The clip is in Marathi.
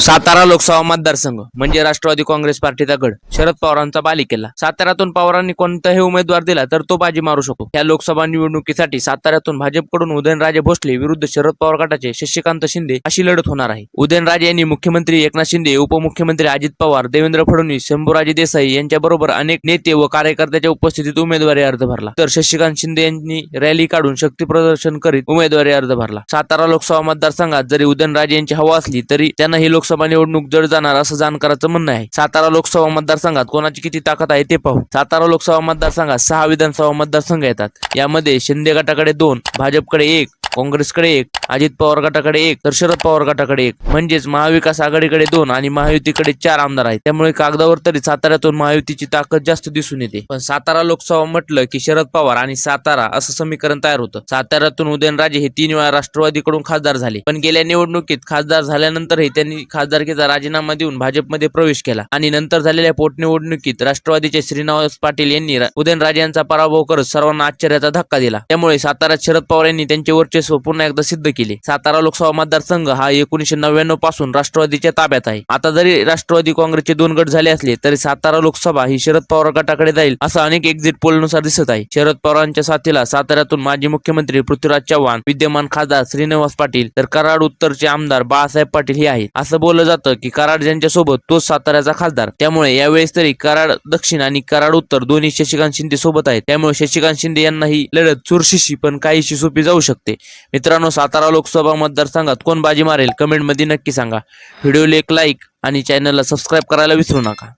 सातारा लोकसभा मतदारसंघ म्हणजे राष्ट्रवादी काँग्रेस पार्टीचा गड शरद पवारांचा बालिकेला. साताऱ्यातून पवारांनी कोणताही उमेदवार दिला तर तो बाजी मारू शकतो. या लोकसभा निवडणुकीसाठी साताऱ्यातून भाजपकडून उदयनराजे भोसले विरुद्ध शरद पवार गटाचे शशिकांत शिंदे अशी लढत होणार आहे. उदयनराजे यांनी मुख्यमंत्री एकनाथ शिंदे उपमुख्यमंत्री अजित पवार देवेंद्र फडणवीस शंभूराजे देसाई यांच्याबरोबर अनेक नेते व कार्यकर्त्याच्या उपस्थितीत उमेदवारी अर्ज भरला. तर शशिकांत शिंदे यांनी रॅली काढून शक्ती प्रदर्शन करीत उमेदवारी अर्ज भरला. सातारा लोकसभा मतदारसंघात जरी उदयनराजे यांची हवा असली तरी त्यांना ही लोकसभा निवडणूक जड जाणार असं जाणकाराचं म्हणणं आहे. सातारा लोकसभा मतदारसंघात कोणाची किती ताकद आहे ते पाहू. सातारा लोकसभा मतदारसंघात सहा विधानसभा मतदारसंघ येतात. यामध्ये शिंदे गटाकडे दोन भाजपकडे एक काँग्रेसकडे एक अजित पवार गटाकडे एक तर शरद पवार गटाकडे एक. म्हणजेच महाविकास आघाडीकडे दोन आणि महायुतीकडे चार आमदार आहेत. त्यामुळे कागदावर तरी साताऱ्यातून महायुतीची ताकद जास्त दिसून येते. पण सातारा लोकसभा म्हटलं की शरद पवार आणि सातारा असं समीकरण तयार होतं. साताऱ्यातून उदयनराजे हे तीन वेळा राष्ट्रवादीकडून खासदार झाले. पण गेल्या निवडणुकीत खासदार झाल्यानंतरही त्यांनी खासदारकीचा राजीनामा देऊन भाजपमध्ये प्रवेश केला. आणि नंतर झालेल्या पोटनिवडणुकीत राष्ट्रवादीचे श्रीनिवास पाटील यांनी उदयनराजे यांचा पराभव करत सर्वांना आश्चर्याचा धक्का दिला. त्यामुळे साताऱ्यात शरद पवार यांनी त्यांचे वर्चस्व पुन्हा एकदा सिद्ध केले. सातारा लोकसभा मतदारसंघ हा एकोणीशे नव्याण्णवपासून राष्ट्रवादीच्या ताब्यात आहे. आता जरी राष्ट्रवादी काँग्रेसचे दोन गट झाले असले तरी सातारा लोकसभा ही शरद पवार गटाकडे जाईल असं अनेक एक्झिट पोलनुसार दिसत आहे. शरद पवारांच्या साथीला साताऱ्यातून माजी मुख्यमंत्री पृथ्वीराज चव्हाण विद्यमान खासदार श्रीनिवास पाटील तर कराड उत्तरचे आमदार बाळासाहेब पाटील हे आहेत. असं बोललं जातं की कराड यांच्यासोबत तोच साताऱ्याचा खासदार त्यामुळे यावेळेस तरी कराड दक्षिण आणि कराड उत्तर दोन्ही शशिकांत शिंदे सोबत आहेत. त्यामुळे शशिकांत शिंदे यांना ही लढत चुरशीशी पण काहीशी सोपी जाऊ शकते. मित्रांनो सातारा लोकसभा मतदारसंघात कोण बाजी मारेल? कमेंटमध्ये नक्की सांगा. व्हिडिओला एक लाईक आणि चॅनलला सबस्क्राईब करायला विसरू नका.